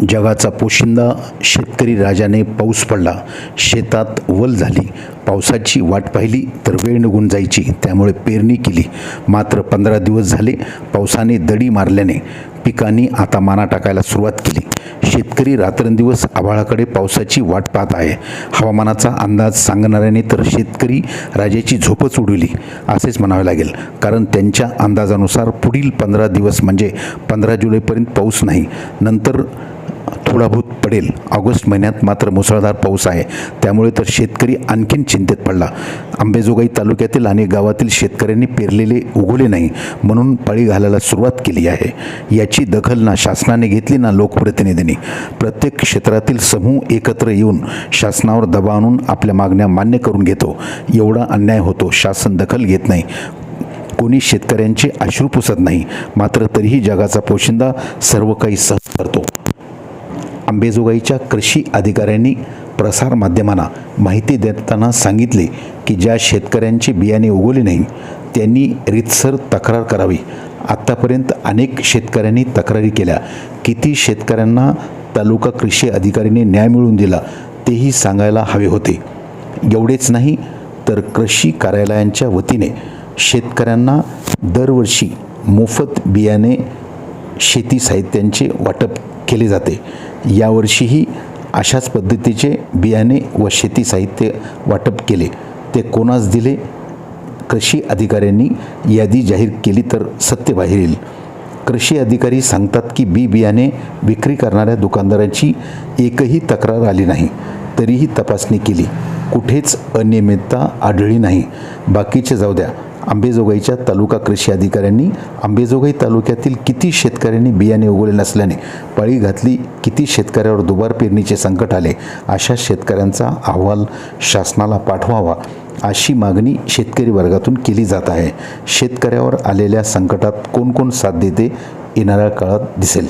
जगाचा पोशिंदा शेतकरी राजाने पाऊस पडला शेतात वल झाली पावसाची वाट पाहिली तर वेळ निघून जायची त्यामुळे पेरणी केली. मात्र पंधरा दिवस झाले पावसाने दडी मारल्याने पिकांनी आता माना टाकायला सुरुवात केली. शेतकरी रात्रंदिवस आभाळाकडे पावसाची वाट पाहत आहे. हवामानाचा अंदाज सांगणाऱ्याने तर शेतकरी राजाची झोपच उडवली असेच म्हणावे लागेल. कारण त्यांच्या अंदाजानुसार पुढील पंधरा दिवस म्हणजे पंधरा जुलैपर्यंत पाऊस नाही. नंतर थोडाभूत पडेल. ऑगस्ट महिन्यात मात्र मुसळधार पाऊस आहे. त्यामुळे तर शेतकरी आणखीन चिंतेत पडला. आंबेजोगाई तालुक्यातील आणि गावातील शेतकऱ्यांनी पेरलेले उगवले नाही म्हणून पळी घालायला सुरुवात केली आहे. याची दखल ना शासनाने घेतली ना लोकप्रतिनिधींनी. प्रत्येक क्षेत्रातील समूह एकत्र येऊन शासनावर दबाव आणून आपल्या मागण्या मान्य करून घेतो. एवढा अन्याय होतो. शासन दखल घेत नाही. कोणी शेतकऱ्यांचे अश्रू पुसत नाही. मात्र तरीही जगाचा पोशिंदा सर्व काही सहज करतो. अंबेजोगाईच्या कृषी अधिकाऱ्यांनी प्रसारमाध्यमांना माहिती देताना सांगितले की ज्या शेतकऱ्यांची बियाणे उगवले नाही त्यांनी रितसर तक्रार करावी. आत्तापर्यंत अनेक शेतकऱ्यांनी तक्रारी केल्या. किती शेतकऱ्यांना तालुका कृषी अधिकाऱ्यांनी न्याय मिळवून दिला तेही सांगायला हवे होते. एवढेच नाही तर कृषी कार्यालयांच्या वतीने शेतकऱ्यांना दरवर्षी मोफत बियाणे शेती साहित्यांचे वाटप केले जाते. यावर्षीही अशाच पद्धतीचे बियाणे व शेती साहित्य वाटप केले. ते कोणास दिले? कृषी अधिकाऱ्यांनी यादी जाहीर केली तर सत्य बाहेर येईल. कृषी अधिकारी सांगतात की बी बियाणे विक्री करणाऱ्या दुकानदारांची एकही तक्रार आली नाही. तरीही तपासणी केली. कुठेच अनियमितता आढळली नाही. बाकीचे जाऊ द्या. आंबेजोगाईच्या तालुका कृषी अधिकाऱ्यांनी आंबेजोगाई तालुक्यातील किती शेतकऱ्यांनी बियाणे उगवले नसल्याने पळी घातली किती शेतकऱ्यावर दुबार पेरणीचे संकट आले अशा शेतकऱ्यांचा अहवाल शासनाला पाठवावा अशी मागणी शेतकरी वर्गातून केली जात आहे. शेतकऱ्यावर आलेल्या संकटात कोण कोण साथ देते येणाऱ्या काळात दिसेल.